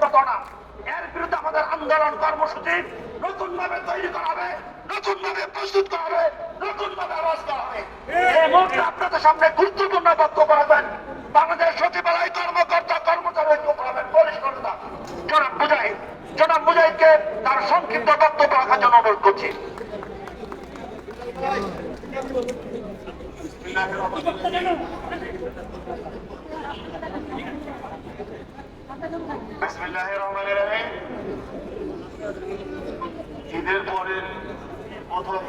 প্রতারণা এর বিরুদ্ধে আমাদের আন্দোলন কর্মসূচি নতুন ভাবে তৈরি করা হবে নতুন ভাবে প্রস্তুত করা হবে নতুন ভাবে আওয়াজ করা হবে। এই মুহূর্তে আপনাদের সামনে গুরুত্বপূর্ণ বক্তব্য রাখবেন। বাংলাদেশ সচিবালয় কর্মকর্তা কর্মচারী ঐক্য করবেন পরিষ্কারতা জনাব মুজাহিদ জনাব মুজাহিদকে তার সংক্ষিপ্ত বক্তব্য রাখার জন্য অনুরোধ করছি। ঈদের পরের প্রথম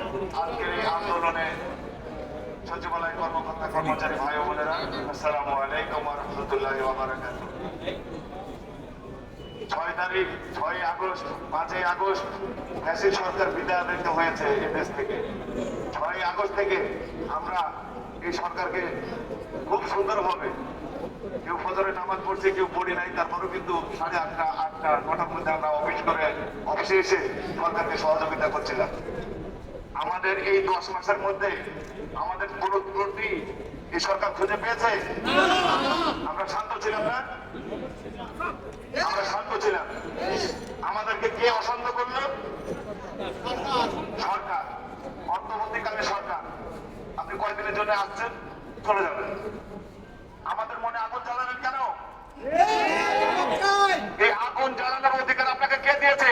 আজকের এই আন্দোলনে সচিবালয় কর্মকর্তা, কর্মচারী ভাই বোনেরা, আসসালামু আলাইকুম রহমতুল্লাহ ছয় তারিখ, ছয় আগস্ট, পাঁচই আগস্ট, ফ্যাসিস্ট সরকার বিদায় হয়েছে এ দেশ থেকে। ছয় আগস্ট থেকে আমরা এই সরকারকে খুব সুন্দরভাবে কেউ ফজরে নামাজ পড়ছে, কেউ পড়ি নাই। তারপরেও কিন্তু সাড়ে আটটা আটটা, নটার মধ্যে আমরা অফিস করে অফিসে এসে সরকারকে সহযোগিতা করছিলাম। আমাদের এই দশ মাসের মধ্যে আমাদের পুরো ত্রুটি এই সরকার খুঁজে পেয়েছে? আমরা শান্ত ছিলাম না? আমরা শান্ত ছিলাম। আমাদেরকে কে অশান্ত করল? সরকার। অন্তর্বর্তীকালে সরকার। আপনি কয়েকদিনের জন্য আসছেন, চলে যাবেন আমাদের মনে আগুন জ্বালাবেন কেন এই আগুন জ্বালানোর অধিকার আপনাকে কে দিয়েছে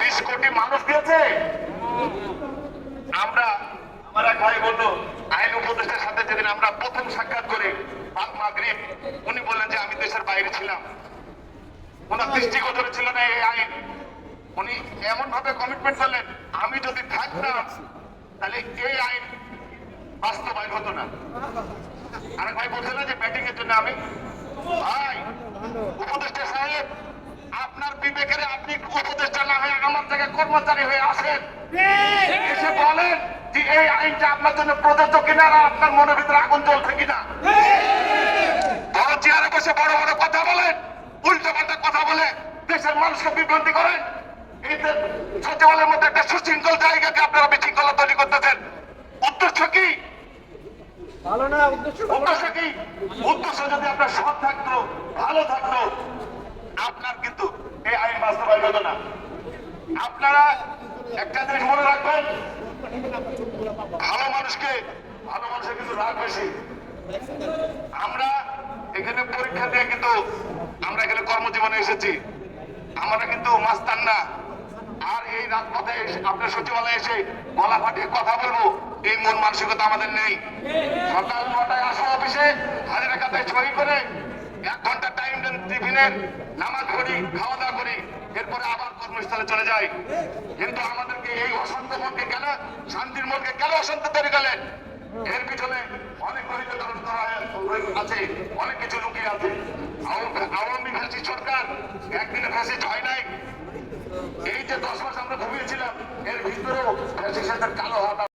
বিশ কোটি মানুষ দিয়েছে আমরা, আমার এক ভাই বলল, আইন উপদেষ্টার সাথে যেদিন আমরা প্রথম সাক্ষাৎ করি বাদ মাগরিব উনি বললেন যে আমি দেশের বাইরে ছিলাম। ওনার দৃষ্টিগোচরে ছিল না এই আইন। উনি এমন ভাবে কমিটমেন্ট করলেন, আমি যদি থাকতাম, তাহলে এই আইন বাস্তবায়ন হতো না। আরেক ভাই বলছে না যে ব্যাটিং এর জন্য আমি, ভাই, উপদেষ্টা সাহেব আপনার বিবেকের আপনি উপদেষ্টা না হয়ে আমার জায়গায় কর্মচারী হয়ে আসেন। এসে বলেন যে এই আইনটা আপনার জন্য প্রযোজ্য কিনা আর আপনার মনের ভিতরে আগুন জ্বলছে কিনা। বড় চেয়ারে বসে বড় বড় কথা বলেন উল্টো পাল্টা কথা বলে দেশের মানুষকে বিভ্রান্তি করেন। সচিবালয়ের মধ্যে একটা সুশৃঙ্খল জায়গাকে আপনারা বিশৃঙ্খলা তৈরি করতেছেন। উদ্দেশ্য কি? ভালো না উদ্দেশ্য উদ্দেশ্য কি? উদ্দেশ্য যদি আপনার সৎ থাকতো ভালো থাকতো আপনার কিন্তু এই আইন বাস্তবায়ন হতো না। আপনারা একটা জিনিস মনে রাখবেন, ভালো মানুষকে ভালো মানুষের কিন্তু রাগ বেশি। আমরা এখানে পরীক্ষা দিয়ে কিন্তু আমরা এখানে কর্মজীবনে এসেছি। আমরা কিন্তু মাস্তান না। আর এই রাজপথে আপনার সচিবালয়ে এসে গলা ফাটিয়ে কথা বলব, এই মন মানসিকতা আমাদের নেই। সকাল নটায় আসো অফিসে হাজিরা খাতায় সই করে এক ঘণ্টা টাইম দেন টিফিনের, নামাজ পড়ি, খাওয়া দাওয়া করি। এরপরে আবার কর্মস্থলে চলে যাই। কিন্তু আমাদেরকে এই অশান্ত মনকে কেন, শান্তির মনকে কেন অশান্ত তৈরি করলেন? এর পিছনে অনেক আছে, অনেক কিছু লুকিয়ে আছে। আওয়ামী- ফ্যাসি সরকার একদিনে ফ্যাসি হয় নাই। এই যে দশ মাস আমরা ঘুমিয়েছিলাম, এর ভিতরেও ফ্যাসিস্টের কালো